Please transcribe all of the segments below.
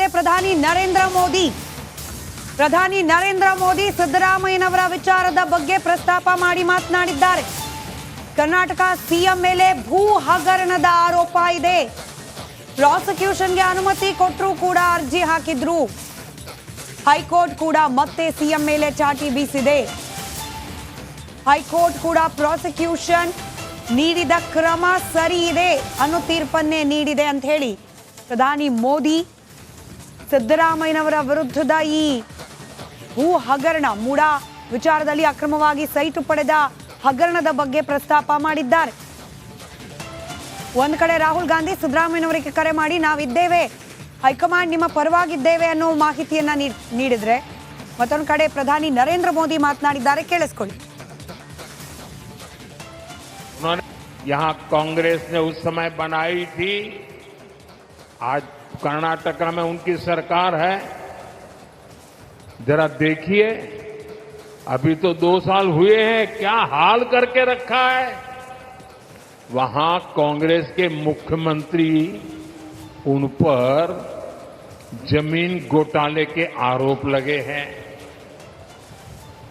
ಇದೆ ಪ್ರಧಾನಿ ನರೇಂದ್ರ ಮೋದಿ. ಪ್ರಧಾನಿ ನರೇಂದ್ರ ಮೋದಿ ಸಿದ್ದರಾಮಯ್ಯನವರ ವಿಚಾರದ ಬಗ್ಗೆ ಪ್ರಸ್ತಾಪ ಮಾಡಿ ಮಾತನಾಡಿದ್ದಾರೆ. ಕರ್ನಾಟಕ ಸಿಎಂ ಮೇಲೆ ಭೂ ಹಗರಣದ ಆರೋಪ ಇದೆ. ಪ್ರಾಸಿಕ್ಯೂಷನ್ಗೆ ಅನುಮತಿ ಕೊಟ್ಟರೂ ಕೂಡ ಅರ್ಜಿ ಹಾಕಿದ್ರು. ಹೈಕೋರ್ಟ್ ಕೂಡ ಮತ್ತೆ ಸಿಎಂ ಮೇಲೆ ಚಾಟಿ ಬೀಸಿದೆ. ಹೈಕೋರ್ಟ್ ಕೂಡ ಪ್ರಾಸಿಕ್ಯೂಷನ್ ನೀಡಿದ ಕ್ರಮ ಸರಿ ಇದೆ. ಅನ್ನೋ ತೀರ್ಪನ್ನೇ ನೀಡಿದೆ ಅಂತ ಹೇಳಿ ಪ್ರಧಾನಿ ಮೋದಿ ಸಿದ್ದರಾಮಯ್ಯನವರ ವಿರುದ್ಧದ ಈ ಭೂ ಹಗರಣ ಮೂಡ ವಿಚಾರದಲ್ಲಿ ಅಕ್ರಮವಾಗಿ ಸೈಟು ಪಡೆದ ಹಗರಣದ ಬಗ್ಗೆ ಪ್ರಸ್ತಾಪ ಮಾಡಿದ್ದಾರೆ ಒಂದ್ ಕಡೆ ರಾಹುಲ್ ಗಾಂಧಿ ಸಿದ್ದರಾಮಯ್ಯನವರಿಗೆ ಕರೆ ಮಾಡಿ ನಾವಿದ್ದೇವೆ ಹೈಕಮಾಂಡ್ ನಿಮ್ಮ ಪರವಾಗಿದ್ದೇವೆ ಅನ್ನೋ ಮಾಹಿತಿಯನ್ನ ನೀಡ್- ನೀಡಿದ್ರೆ ಮತ್ತೊಂದು ಕಡೆ ಪ್ರಧಾನಿ ನರೇಂದ್ರ ಮೋದಿ ಮಾತನಾಡಿದ್ದಾರೆ ಕೇಳಿಸ್ಕೊಳ್ಳಿ उन्होंने यहाँ कांग्रेस ने उस समय बनाई थी आज कर्नाटका में उनकी सरकार है। जरा देखिए, अभी तो दो साल हुए हैं, क्या हाल करके रखा है? वहाँ कांग्रेस के मुख्यमंत्री, उन पर ज़मीन घोटाले के आरोप लगे हैं।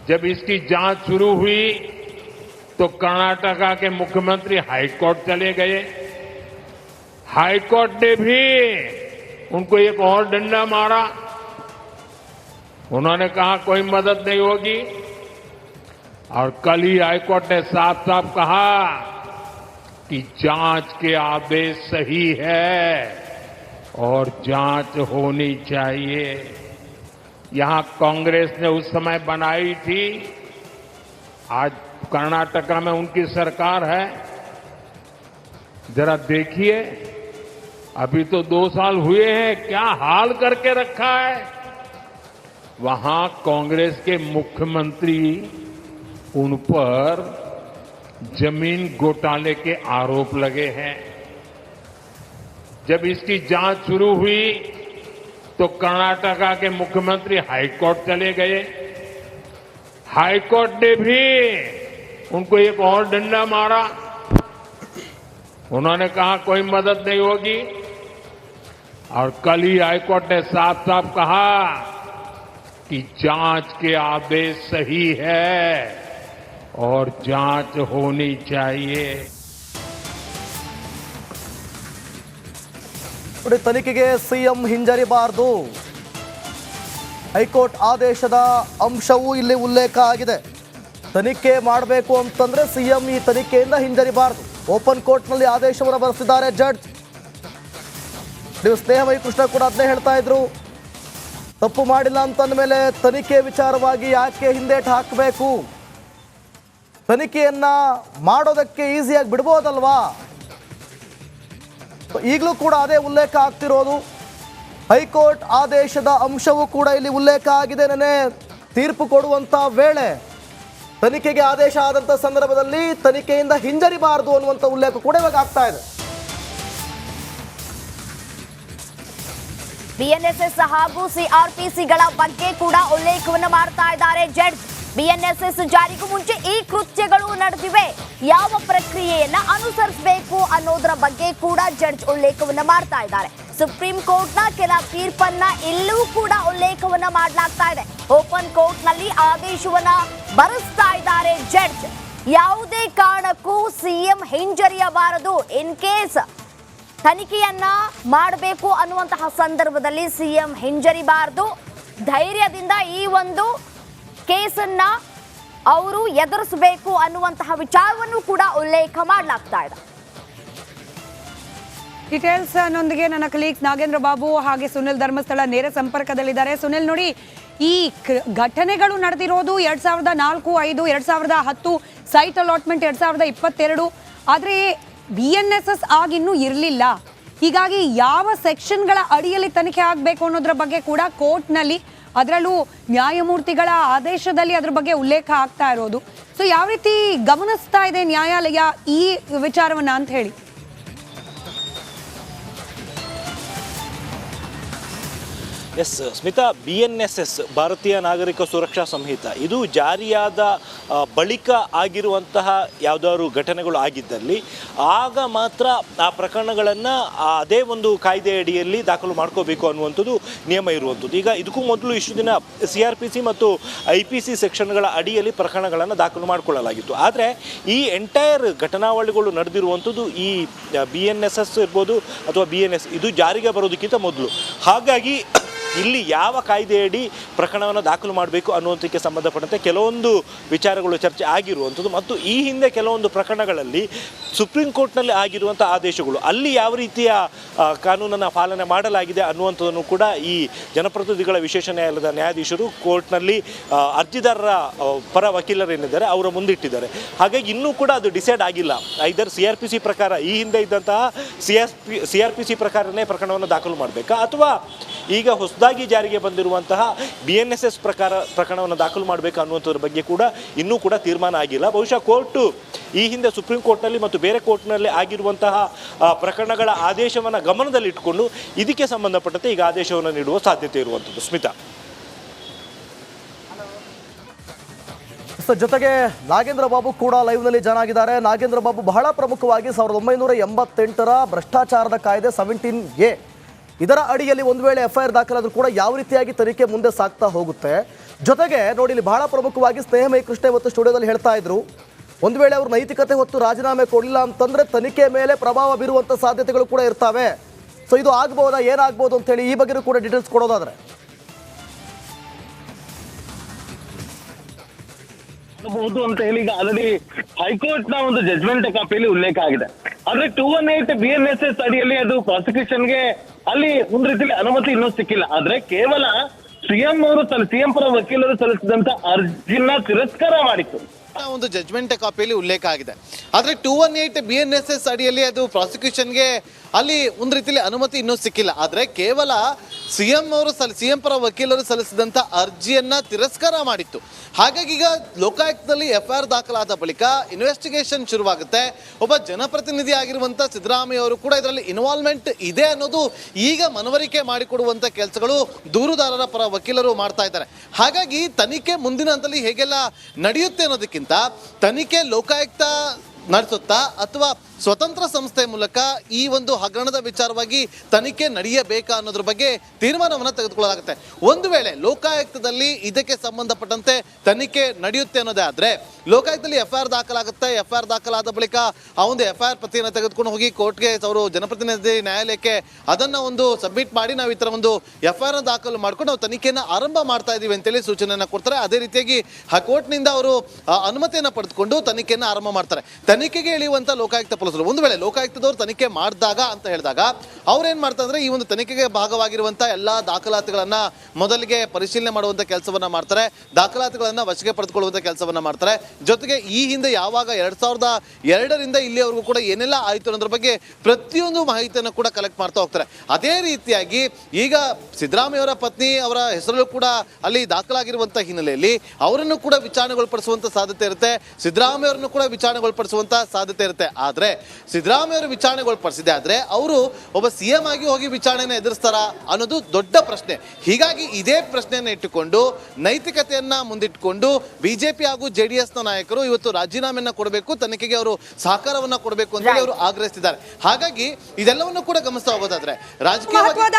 जब इसकी जाँच शुरू हुई तो कर्नाटका के मुख्यमंत्री हाईकोर्ट चले गए। हाईकोर्ट ने भी उनको एक और डंडा मारा। उन्होंने कहा, कोई मदद नहीं होगी। और कल ही हाईकोर्ट ने साफ़ साफ़ कहा कि जाँच के आदेश सही है और जाँच होनी चाहिए। यहाँ कांग्रेस ने उस समय बनाई थी, आज कर्नाटका में उनकी सरकार है। जरा देखिए अभी तो दो साल हुए हैं, क्या हाल करके रखा है? वहाँ कांग्रेस के मुख्यमंत्री, उन पर ज़मीन घोटाले के आरोप लगे हैं। जब इसकी जाँच शुरू हुई तो कर्नाटका के मुख्यमंत्री हाईकोर्ट चले गए। हाईकोर्ट ने भी उनको एक और डंडा मारा। उन्होंने कहा कोई मदद नहीं होगी और कल ही हाईकोर्ट ने साफ साफ कहा कि जांच के आदेश सही है और जांच होनी चाहिए ನೋಡಿ ತನಿಖೆಗೆ ಸಿಎಂ ಹಿಂಜರಿಬಾರದು ಹೈಕೋರ್ಟ್ ಆದೇಶದ ಅಂಶವೂ ಇಲ್ಲಿ ಉಲ್ಲೇಖ ಆಗಿದೆ ತನಿಖೆ ಮಾಡಬೇಕು ಅಂತಂದ್ರೆ ಸಿಎಂ ಈ ತನಿಖೆಯಿಂದ ಹಿಂಜರಿಬಾರದು ಓಪನ್ ಕೋರ್ಟ್ನಲ್ಲಿ ಆದೇಶವನ್ನು ಬರೆಸಿದ್ದಾರೆ ಜಡ್ಜ್. ನೀವು ಸ್ನೇಹಮಯಿ ಕೃಷ್ಣ ಕೂಡ ಅದನ್ನೇ ಹೇಳ್ತಾ ಇದ್ರು. ತಪ್ಪು ಮಾಡಿಲ್ಲ ಅಂತಂದ ಮೇಲೆ ತನಿಖೆ ವಿಚಾರವಾಗಿ ಯಾಕೆ ಹಿಂದೇಟು ಹಾಕಬೇಕು? ತನಿಖೆಯನ್ನ ಮಾಡೋದಕ್ಕೆ ಈಸಿಯಾಗಿ ಬಿಡ್ಬೋದಲ್ವಾ? ಈಗಲೂ ಕೂಡ ಅದೇ ಉಲ್ಲೇಖ ಆಗ್ತಿರೋದು. ಹೈಕೋರ್ಟ್ ಆದೇಶದ ಅಂಶವೂ ಕೂಡ ಇಲ್ಲಿ ಉಲ್ಲೇಖ ಆಗಿದೆ ನೆನೆ ತೀರ್ಪು ಕೊಡುವಂತ ವೇಳೆ ತನಿಖೆಗೆ ಆದೇಶ ಆದಂತ ಸಂದರ್ಭದಲ್ಲಿ ತನಿಖೆಯಿಂದ ಹಿಂಜರಿಬಾರದು ಅನ್ನುವಂಥ ಉಲ್ಲೇಖ ಕೂಡ ಇವಾಗ ಆಗ್ತಾ ಇದೆ. ಬಿಎನ್ಎಸ್ಎಸ್ ಹಾಗೂ ಸಿಆರ್ಪಿಸಿಗಳ ಬಗ್ಗೆ ಕೂಡ ಉಲ್ಲೇಖವನ್ನು ಮಾಡ್ತಾ ಇದ್ದಾರೆ ಜಡ್ಜ್ ಬಿಎನ್ಎಸ್ಎಸ್ ಜಾರಿಗೂ ಮುಂಚೆ ಈ ಕೃತ್ಯಗಳು ನಡೆದಿವೆ. ಯಾವ ಪ್ರಕ್ರಿಯೆಯನ್ನ ಅನುಸರಿಸಬೇಕು ಅನ್ನೋದರ ಬಗ್ಗೆ ಕೂಡ ಜಡ್ಜ್ ಉಲ್ಲೇಖವನ್ನು ಮಾಡ್ತಾ ಇದ್ದಾರೆ. ಸುಪ್ರೀಂ ಕೋರ್ಟ್ನ ಕೆಲ ತೀರ್ಪನ್ನ ಇಲ್ಲೂ ಕೂಡ ಉಲ್ಲೇಖವನ್ನ ಮಾಡಲಾಗ್ತಾ ಇದೆ. ಓಪನ್ ಕೋರ್ಟ್ನಲ್ಲಿ ಆದೇಶವನ್ನ ಬರೆಸ್ತಾ ಇದ್ದಾರೆ ಜಡ್ಜ್ ಯಾವುದೇ ಕಾರಣಕ್ಕೂ ಸಿಎಂ ಹಿಂಜರಿಯಬಾರದು ಇನ್ ಕೇಸ್ ತನಿಖೆಯನ್ನ ಮಾಡಬೇಕು ಅನ್ನುವಂತಹ ಸಂದರ್ಭದಲ್ಲಿ ಸಿಎಂ ಹಿಂಜರಿಬಾರದು. ಧೈರ್ಯದಿಂದ ಈ ಒಂದು ಕೇಸನ್ನ ಅವರು ಎದುರಿಸಬೇಕು ಅನ್ನುವಂತಹ ವಿಚಾರವನ್ನು ಕೂಡ ಉಲ್ಲೇಖ ಮಾಡಲಾಗ್ತಾ ಇದೆ. ಡೀಟೇಲ್ಸ್ ನೊಂದಿಗೆ ನನ್ನ ಕಲೀಗ್ಸ್ ನಾಗೇಂದ್ರ ಬಾಬು ಹಾಗೆ ಸುನಿಲ್ ಧರ್ಮಸ್ಥಳ ನೇರ ಸಂಪರ್ಕದಲ್ಲಿದ್ದಾರೆ. ಸುನಿಲ್, ನೋಡಿ, ಈ ಘಟನೆಗಳು ನಡೆದಿರೋದು ಎರಡ್ ಸಾವಿರದ ನಾಲ್ಕು, ಐದು, ಎರಡ್ ಸಾವಿರದ ಹತ್ತು, ಸೈಟ್ ಅಲಾಟ್ಮೆಂಟ್ ಎರಡ್ ಸಾವಿರದ ಇಪ್ಪತ್ತೆರಡು. ಆದರೆ ಬಿ ಎನ್ ಎಸ್ ಎಸ್ ಆಗಿನ್ನೂ ಇರಲಿಲ್ಲ. ಹೀಗಾಗಿ ಯಾವ ಸೆಕ್ಷನ್ಗಳ ಅಡಿಯಲ್ಲಿ ತನಿಖೆ ಆಗಬೇಕು ಅನ್ನೋದ್ರ ಬಗ್ಗೆ ಕೂಡ ಕೋರ್ಟ್ನಲ್ಲಿ ಅದರಲ್ಲೂ ನ್ಯಾಯಮೂರ್ತಿಗಳ ಆದೇಶದಲ್ಲಿ ಅದ್ರ ಬಗ್ಗೆ ಉಲ್ಲೇಖ ಆಗ್ತಾ ಇರೋದು. ಸೊ, ಯಾವ ರೀತಿ ಗಮನಿಸ್ತಾ ಇದೆ ನ್ಯಾಯಾಲಯ ಈ ವಿಚಾರವನ್ನ ಅಂತ ಹೇಳಿ? Yes, Smita B N S S Bharatiya Nagarik Suraksha ಸಂಹಿತ. ಇದು ಜಾರಿಯಾದ ಬಳಿಕ ಆಗಿರುವಂತಹ ಯಾವುದಾದ್ರು ಘಟನೆಗಳು ಆಗಿದ್ದಲ್ಲಿ, ಆಗ ಮಾತ್ರ ಆ ಪ್ರಕರಣಗಳನ್ನು ಅದೇ ಒಂದು ಕಾಯ್ದೆ ಅಡಿಯಲ್ಲಿ ದಾಖಲು ಮಾಡ್ಕೋಬೇಕು ಅನ್ನುವಂಥದ್ದು ನಿಯಮ ಇರುವಂಥದ್ದು. ಈಗ ಇದಕ್ಕೂ ಮೊದಲು ಇಷ್ಟು ದಿನ ಸಿ ಆರ್ ಪಿ ಸಿ ಮತ್ತು ಐ ಪಿ ಸಿ ಸೆಕ್ಷನ್ಗಳ ಅಡಿಯಲ್ಲಿ ಪ್ರಕರಣಗಳನ್ನು ದಾಖಲು ಮಾಡಿಕೊಳ್ಳಲಾಗಿತ್ತು. ಆದರೆ ಈ ಎಂಟೈರ್ ಘಟನಾವಳಿಗಳು ನಡೆದಿರುವಂಥದ್ದು ಈ ಬಿ ಎನ್ ಎಸ್ ಎಸ್ ಇರ್ಬೋದು ಅಥವಾ ಬಿ ಎನ್ ಎಸ್ ಇದು ಜಾರಿಗೆ ಬರೋದಕ್ಕಿಂತ ಮೊದಲು. ಹಾಗಾಗಿ ಇಲ್ಲಿ ಯಾವ ಕಾಯ್ದೆಯಡಿ ಪ್ರಕರಣವನ್ನು ದಾಖಲು ಮಾಡಬೇಕು ಅನ್ನುವಂಥಕ್ಕೆ ಸಂಬಂಧಪಟ್ಟಂತೆ ಕೆಲವೊಂದು ವಿಚಾರಗಳು ಚರ್ಚೆ ಆಗಿರುವಂಥದ್ದು ಮತ್ತು ಈ ಹಿಂದೆ ಕೆಲವೊಂದು ಪ್ರಕರಣಗಳಲ್ಲಿ ಸುಪ್ರೀಂ ಕೋರ್ಟ್ನಲ್ಲಿ ಆಗಿರುವಂಥ ಆದೇಶಗಳು, ಅಲ್ಲಿ ಯಾವ ರೀತಿಯ ಕಾನೂನನ್ನು ಪಾಲನೆ ಮಾಡಲಾಗಿದೆ ಅನ್ನುವಂಥದ್ದನ್ನು ಕೂಡ ಈ ಜನಪ್ರತಿನಿಧಿಗಳ ವಿಶೇಷ ನ್ಯಾಯಾಲಯದ ನ್ಯಾಯಾಧೀಶರು ಕೋರ್ಟ್ನಲ್ಲಿ ಅರ್ಜಿದಾರರ ಪರ ವಕೀಲರೇನಿದ್ದಾರೆ ಅವರ ಮುಂದಿಟ್ಟಿದ್ದಾರೆ. ಹಾಗಾಗಿ ಇನ್ನೂ ಕೂಡ ಅದು ಡಿಸೈಡ್ ಆಗಿಲ್ಲ. Either C R P C ಪ್ರಕಾರ ಈ ಹಿಂದೆ ಇದ್ದಂತಹ C R P, C R P C ಪ್ರಕಾರನೇ ಪ್ರಕರಣವನ್ನು ದಾಖಲು ಮಾಡಬೇಕಾ ಅಥವಾ ಈಗ ಹೊಸದಾಗಿ ಜಾರಿಗೆ ಬಂದಿರುವಂತಹ ಬಿ ಎನ್ ಎಸ್ ಎಸ್ ಪ್ರಕಾರ ಪ್ರಕರಣವನ್ನು ದಾಖಲು ಮಾಡಬೇಕು ಅನ್ನುವಂಥದ್ರ ಬಗ್ಗೆ ಕೂಡ ಇನ್ನೂ ಕೂಡ ತೀರ್ಮಾನ ಆಗಿಲ್ಲ. ಬಹುಶಃ ಕೋರ್ಟು ಈ ಹಿಂದೆ ಸುಪ್ರೀಂ ಕೋರ್ಟ್ನಲ್ಲಿ ಮತ್ತು ಬೇರೆ ಕೋರ್ಟ್ನಲ್ಲಿ ಆಗಿರುವಂತಹ ಪ್ರಕರಣಗಳ ಆದೇಶವನ್ನು ಗಮನದಲ್ಲಿಟ್ಟುಕೊಂಡು ಇದಕ್ಕೆ ಸಂಬಂಧಪಟ್ಟಂತೆ ಈಗ ಆದೇಶವನ್ನು ನೀಡುವ ಸಾಧ್ಯತೆ ಇರುವಂಥದ್ದು. ಸ್ಮಿತಾ. ಜೊತೆಗೆ ನಾಗೇಂದ್ರ ಬಾಬು ಕೂಡ ಲೈವ್ನಲ್ಲಿ ಜನ ಆಗಿದ್ದಾರೆ. ನಾಗೇಂದ್ರ ಬಾಬು ಬಹಳ ಪ್ರಮುಖವಾಗಿ ಸಾವಿರದ ಒಂಬೈನೂರ ಎಂಬತ್ತೆಂಟರ ಭ್ರಷ್ಟಾಚಾರದ ಕಾಯ್ದೆ ಸೆವೆಂಟೀನ್ ಎ ಇದರ ಅಡಿಯಲ್ಲಿ ಒಂದು ವೇಳೆ ಎಫ್ಐಆರ್ ದಾಖಲಾದರೂ ಕೂಡ ಯಾವ ರೀತಿಯಾಗಿ ತನಿಖೆ ಮುಂದೆ ಸಾಗ್ತಾ ಹೋಗುತ್ತೆ. ಜೊತೆಗೆ ನೋಡಿ, ಇಲ್ಲಿ ಬಹಳ ಪ್ರಮುಖವಾಗಿ ಸ್ನೇಹಮಯ ಕೃಷ್ಣ ಇವತ್ತು ಸ್ಟುಡಿಯೋದಲ್ಲಿ ಹೇಳ್ತಾ ಇದ್ರು, ಒಂದು ವೇಳೆ ಅವರು ನೈತಿಕತೆ ಹೊತ್ತು ರಾಜೀನಾಮೆ ಕೊಡಲಿಲ್ಲ ಅಂತಂದ್ರೆ ತನಿಖೆ ಮೇಲೆ ಪ್ರಭಾವ ಬೀರುವಂಥ ಸಾಧ್ಯತೆಗಳು ಕೂಡ ಇರ್ತವೆ. ಸೊ ಇದು ಆಗ್ಬೋದಾ, ಏನಾಗ್ಬೋದು ಅಂತೇಳಿ ಈ ಬಗ್ಗೆನೂ ಕೂಡ ಡೀಟೇಲ್ಸ್ ಕೊಡೋದಾದ್ರೆ. ಹೌದು ಅಂತ ಹೇಳಿ ಈಗ ಆಲ್ರೆಡಿ ಹೈಕೋರ್ಟ್ನ ಒಂದು ಜಜ್ಮೆಂಟ್ ಕಾಪಿಯಲ್ಲಿ ಉಲ್ಲೇಖ ಆಗಿದೆ. ಆದ್ರೆ two one eight B N S S ಅಡಿಯಲ್ಲಿ ಅದು ಪ್ರಾಸಿಕ್ಯೂಷನ್ಗೆ ಅಲ್ಲಿ ಒಂದ್ ರೀತಿಯಲ್ಲಿ ಅನುಮತಿ ಇನ್ನೂ ಸಿಕ್ಕಿಲ್ಲ. ಆದ್ರೆ ಕೇವಲ ಸಿಎಂ ಅವರು ಸಿಎಂ ಪರ ವಕೀಲರು ಸಲ್ಲಿಸಿದಂತ ಅರ್ಜಿನ ತಿರಸ್ಕಾರ ಮಾಡಿತ್ತು. ಒಂದು ಜಜ್ಮೆಂಟ್ ಕಾಪಿಯಲ್ಲಿ ಉಲ್ಲೇಖ ಆಗಿದೆ. ಆದರೆ two one eight B N S S ಅಡಿಯಲ್ಲಿ ಅದು ಪ್ರಾಸಿಕ್ಯೂಷನ್ಗೆ ಅಲ್ಲಿ ಒಂದು ರೀತಿಯಲ್ಲಿ ಅನುಮತಿ ಇನ್ನೂ ಸಿಕ್ಕಿಲ್ಲ. ಆದರೆ ಕೇವಲ ಸಿ ಎಂ ಅವರು ಸಲ್ ಸಿ ಎಂ ಪರ ವಕೀಲರು ಸಲ್ಲಿಸಿದಂಥ ಅರ್ಜಿಯನ್ನು ತಿರಸ್ಕಾರ ಮಾಡಿತ್ತು. ಹಾಗಾಗಿ ಈಗ ಲೋಕಾಯುಕ್ತದಲ್ಲಿ ಎಫ್ ದಾಖಲಾದ ಬಳಿಕ ಇನ್ವೆಸ್ಟಿಗೇಷನ್ ಶುರುವಾಗುತ್ತೆ. ಒಬ್ಬ ಜನಪ್ರತಿನಿಧಿ ಆಗಿರುವಂಥ ಸಿದ್ದರಾಮಯ್ಯ ಅವರು ಕೂಡ ಇದರಲ್ಲಿ ಇನ್ವಾಲ್ವ್ಮೆಂಟ್ ಇದೆ ಅನ್ನೋದು ಈಗ ಮನವರಿಕೆ ಮಾಡಿಕೊಡುವಂಥ ಕೆಲಸಗಳು ದೂರುದಾರರ ಪರ ವಕೀಲರು ಮಾಡ್ತಾ ಇದ್ದಾರೆ. ಹಾಗಾಗಿ ತನಿಖೆ ಮುಂದಿನ ಹಂತದಲ್ಲಿ ಹೇಗೆಲ್ಲ ನಡೆಯುತ್ತೆ ಅನ್ನೋದಕ್ಕಿಂತ ತನಿಖೆ ಲೋಕಾಯುಕ್ತ ನಡೆಸುತ್ತಾ ಅಥವಾ ಸ್ವತಂತ್ರ ಸಂಸ್ಥೆ ಮೂಲಕ ಈ ಒಂದು ಹಗರಣದ ವಿಚಾರವಾಗಿ ತನಿಖೆ ನಡೆಯಬೇಕಾ ಅನ್ನೋದ್ರ ಬಗ್ಗೆ ತೀರ್ಮಾನವನ್ನು ತೆಗೆದುಕೊಳ್ಳಲಾಗುತ್ತೆ. ಒಂದು ವೇಳೆ ಲೋಕಾಯುಕ್ತದಲ್ಲಿ ಇದಕ್ಕೆ ಸಂಬಂಧಪಟ್ಟಂತೆ ತನಿಖೆ ನಡೆಯುತ್ತೆ ಅನ್ನೋದೇ ಆದರೆ, ಲೋಕಾಯುಕ್ತದಲ್ಲಿ ಎಫ್ ಐ ಆರ್ ದಾಖಲಾಗುತ್ತೆ. ಎಫ್ ಐ ಆರ್ ದಾಖಲಾದ ಬಳಿಕ ಆ ಒಂದು ಎಫ್ ಐ ಆರ್ ಪ್ರತಿಯನ್ನು ತೆಗೆದುಕೊಂಡು ಹೋಗಿ ಕೋರ್ಟ್ಗೆ ಅವರು ಜನಪ್ರತಿನಿಧಿ ನ್ಯಾಯಾಲಯಕ್ಕೆ ಅದನ್ನು ಒಂದು ಸಬ್ಮಿಟ್ ಮಾಡಿ ನಾವು ಈ ತರ ಒಂದು ಎಫ್ ಐ ಆರ್ ದಾಖಲು ಮಾಡ್ಕೊಂಡು ನಾವು ತನಿಖೆಯನ್ನು ಆರಂಭ ಮಾಡ್ತಾ ಇದ್ದೀವಿ ಅಂತೇಳಿ ಸೂಚನೆಯನ್ನು ಕೊಡ್ತಾರೆ. ಅದೇ ರೀತಿಯಾಗಿ ಆ ಕೋರ್ಟ್ನಿಂದ ಅವರು ಅನುಮತಿಯನ್ನು ಪಡೆದುಕೊಂಡು ತನಿಖೆಯನ್ನು ಆರಂಭ ಮಾಡ್ತಾರೆ. ತನಿಖೆಗೆ ಇಳಿಯುವಂತ ಲೋಕಾಯುಕ್ತ ಪೊಲೀಸರು ಒಂದು ವೇಳೆ ಲೋಕಾಯುಕ್ತದವರು ತನಿಖೆ ಮಾಡಿದಾಗ ಅಂತ ಹೇಳಿದಾಗ ಅವ್ರೇನ್ ಮಾಡ್ತಾರೆ ಅಂದ್ರೆ ಈ ಒಂದು ತನಿಖೆಗೆ ಭಾಗವಾಗಿರುವಂಥ ಎಲ್ಲಾ ದಾಖಲಾತಿಗಳನ್ನ ಮೊದಲಿಗೆ ಪರಿಶೀಲನೆ ಮಾಡುವಂತ ಕೆಲಸವನ್ನ ಮಾಡ್ತಾರೆ. ದಾಖಲಾತಿಗಳನ್ನ ವಶಕ್ಕೆ ಪಡೆದುಕೊಳ್ಳುವಂತ ಕೆಲಸವನ್ನ ಮಾಡ್ತಾರೆ. ಜೊತೆಗೆ ಈ ಹಿಂದೆ ಯಾವಾಗ ಎರಡು ಸಾವಿರದ ಎರಡರಿಂದ ಇಲ್ಲಿವರೆಗೂ ಕೂಡ ಏನೆಲ್ಲ ಆಯಿತು ಅನ್ನೋದ್ರ ಬಗ್ಗೆ ಪ್ರತಿಯೊಂದು ಮಾಹಿತಿಯನ್ನು ಕೂಡ ಕಲೆಕ್ಟ್ ಮಾಡ್ತಾ ಹೋಗ್ತಾರೆ. ಅದೇ ರೀತಿಯಾಗಿ ಈಗ ಸಿದ್ದರಾಮಯ್ಯವರ ಪತ್ನಿ ಅವರ ಹೆಸರಲ್ಲೂ ಕೂಡ ಅಲ್ಲಿ ದಾಖಲಾಗಿರುವಂತ ಹಿನ್ನೆಲೆಯಲ್ಲಿ ಅವರನ್ನು ಕೂಡ ವಿಚಾರಣೆಗೊಳಪಡಿಸುವಂತ ಸಾಧ್ಯತೆ ಇರುತ್ತೆ. ಸಿದ್ದರಾಮಯ್ಯವರನ್ನು ಕೂಡ ವಿಚಾರಣೆಗೊಳಪಡಿಸುವಂತ ಸಾಧ್ಯತೆ ಇರುತ್ತೆ. ಆದ್ರೆ ಸಿದ್ದರಾಮಯ್ಯವರು ವಿಚಾರಣೆಗೊಳಪಡಿಸಿದೆ ಆದ್ರೆ ಅವರು ಒಬ್ಬ ಸಿ ಎಂ ಆಗಿ ಹೋಗಿ ವಿಚಾರಣೆನ ಎದುರಿಸ್ತಾರಾ ಅನ್ನೋದು ದೊಡ್ಡ ಪ್ರಶ್ನೆ. ಹೀಗಾಗಿ ಇದೇ ಪ್ರಶ್ನೆಯನ್ನು ಇಟ್ಟುಕೊಂಡು ನೈತಿಕತೆಯನ್ನ ಮುಂದಿಟ್ಟುಕೊಂಡು ಬಿಜೆಪಿ ಹಾಗೂ ಜೆ ಡಿ ಎಸ್ನ ನಾಯಕರು ಇವತ್ತು ರಾಜೀನಾಮೆಯನ್ನು ಕೊಡಬೇಕು ತನಿಖೆಗೆ ಅವರು ಸಹಕಾರವನ್ನ ಕೊಡಬೇಕು ಅಂತ ಹೇಳಿ ಅವರು ಆಗ್ರಹಿಸಿದ್ದಾರೆ ಹಾಗಾಗಿ ಇದೆಲ್ಲವನ್ನು ಕೂಡ ಗಮನಿಸ್ತಾ ಹೋಗೋದಾದ್ರೆ ರಾಜಕೀಯವಾಗಿ ಮಹತ್ವದ